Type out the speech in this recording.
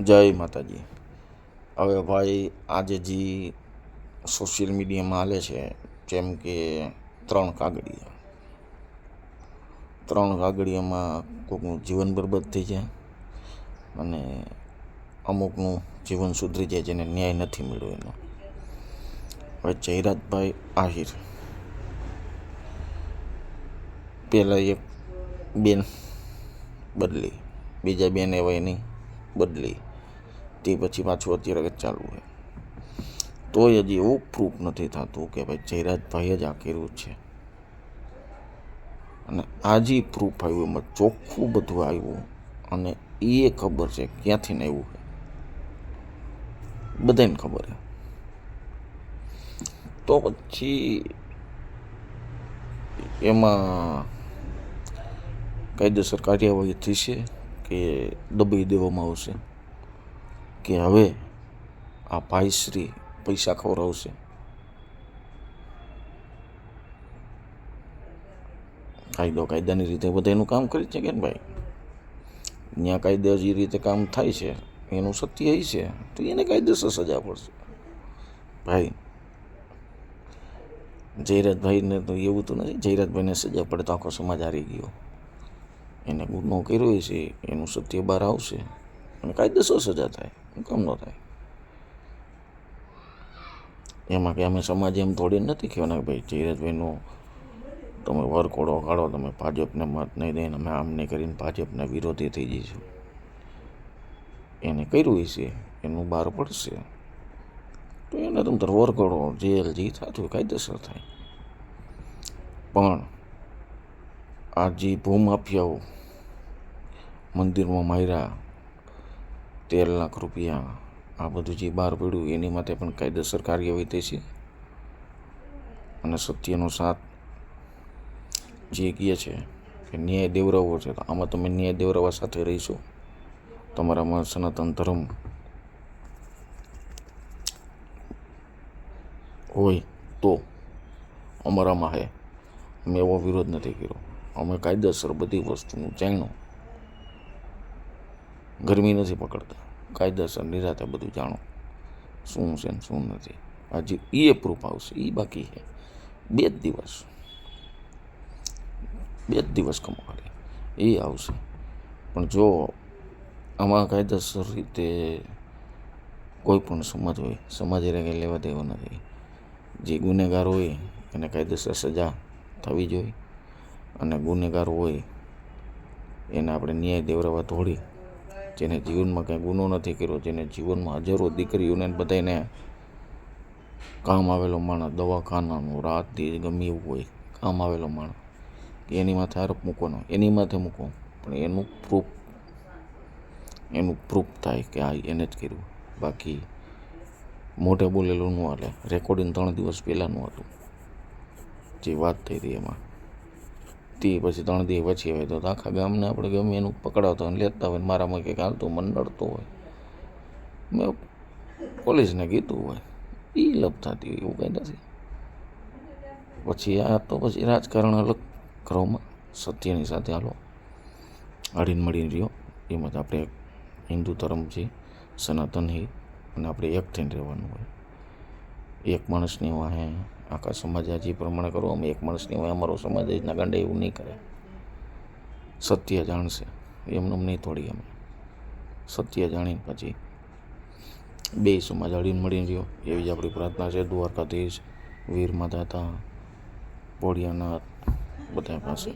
જય માતાજી. હવે ભાઈ, આજે જે સોશિયલ મીડિયામાં હાલે છે, જેમ કે ત્રણ કાગળિયા. ત્રણ કાગળિયામાં કોઈકનું જીવન બરબાદ થઈ જાય અને અમુકનું જીવન સુધરી જાય જેને ન્યાય નથી મળ્યો એનો. હવે જયરાજભાઈ આહિર. પહેલાં એક બેન બદલી, બીજા બેન એવાય નહીં. બદલી. તે પછી પાછું અત્યારે ચાલુ છે તોય હજી એવું પ્રૂફ નથી થતું કે ભાઈ જયરાજભાઈએ જ આ કર્યું છે. અને આજે પ્રૂફ આવ્યું, એમાં ચોખ્ખું બધું આવ્યું અને એ ખબર છે ક્યાંથી ને આવ્યું છે બધાને ખબર છે. તો પછી એમાં કાયદેસર કાર્યવાહી થશે. કે દબાઈ દેવામાં આવશે કે હવે આ ભાઈશ્રી પૈસા ખવડાવશે. કાયદો કાયદાની રીતે બધા એનું કામ કરી છે કે ભાઈ? ત્યાં કાયદે જે રીતે કામ થાય છે, એનું સત્ય એ છે, તો એને કાયદેસર સજા પડશે. ભાઈ, જયરાજભાઈને તો એવું તો નથી, જયરાજભાઈને સજા પડે તો આખો સમાજ હારી ગયો. એને ગુનો કર્યો છે, એનું સત્ય બહાર આવશે. અને કાયદેસર સજા થાય કેમ ન થાય. એમાં કે અમે સમાજ એમ થોડી નથી કહેવાના કે ભાઈ ધીરજભાઈનો તમે વરકોડો કાઢો, તમે ભાજપને મત નહીં દઈને અમે આમ નહીં કરીને ભાજપના વિરોધી થઈ જઈશું. એને કર્યું છે, એનું બહાર પડશે. તો એને તમે તાર વરકોડો જેલ, જે થતું કાયદેસર થાય. પણ આ જે ભૂમાફિયાઓ મંદિરમાં માર્યા. તેર લાખ રૂપિયા. આ બધું જે બહાર પડ્યું, એની માટે પણ કાયદેસર કાર્યવાહી થશે અને સત્યનો સાથ જે કહે છે કે ન્યાય દેવરાવો છે, તો આમાં તમે ન્યાય દેવરાવા સાથે રહીશો. તમારામાં સનાતન ધર્મ હોય તો અમારામાં હે. અમે એવો વિરોધ નથી કર્યો. અમે કાયદેસર બધી વસ્તુનું જાણ્યું. ગરમી નથી પકડતા. કાયદેસર નિરાતે બધું જાણો. શું છે ને શું નથી. હજી એ પ્રૂફ આવશે. એ બાકી છે. બે જ દિવસ. બે જ દિવસ કમાવાળી એ આવશે. પણ જો આમાં કાયદેસર રીતે કોઈ પણ સમાજ હોય, સમાજે કંઈ લેવા દેવો નથી. જે ગુનેગાર હોય, એને કાયદેસર સજા થવી જોઈએ. અને ગુનેગાર હોય, એને આપણે ન્યાય દેવરાવા થોડી જેને જીવનમાં કંઈ ગુનો નથી કર્યો, જેને જીવનમાં હજારો દીકરીઓને બધાને કામ આવેલો માણસ, દવાખાનાનું રાત દી ગમે એવું હોય, કામ આવેલો માણસ. એની માથે આરોપ મૂકવાનો, એની માથે મૂકો પણ એનું પ્રૂફ એનું પ્રૂફ થાય કે આ એને જ કર્યું. બાકી મોઢે બોલેલું ન હાલે. રેકોર્ડિંગ ત્રણ દિવસ પહેલાંનું હતું. જે વાત થઈ હતી એમાં. તે પછી ત્રણ દિવસ પછી આવે તો આખા ગામને આપણે ગમે એનું પકડાવતા હોય લેતા હોય મારામાં કંઈક હાલતું મન નડતો હોય. મેં પોલીસને કીધું હોય. એ લપ થતી હોય, એવું કંઈ નથી. પછી આ તો પછી રાજકારણ અલગ કરવામાં સત્યની સાથે હાલો. હળીને મળીને રહ્યો. એમાં જ આપણે હિન્દુ ધર્મ છે, સનાતન હે અને આપણે એક થઈને રહેવાનું હોય. એક માણસની વાહે આખા સમાજ જે પ્રમાણે કરો, અમે એક માણસની વાહે અમારો સમાજ જ ગાંડે એવું નહીં કરે. સત્ય જાણશે. એમને નહીં તોડી અમે. સત્ય જાણીને પછી બે સમાજ હળીને મળીને રહ્યો. એવી જ આપણી પ્રાર્થના છે. દ્વારકાધીશ, વીર માતા પોળિયાનાથ, બધા પાસે.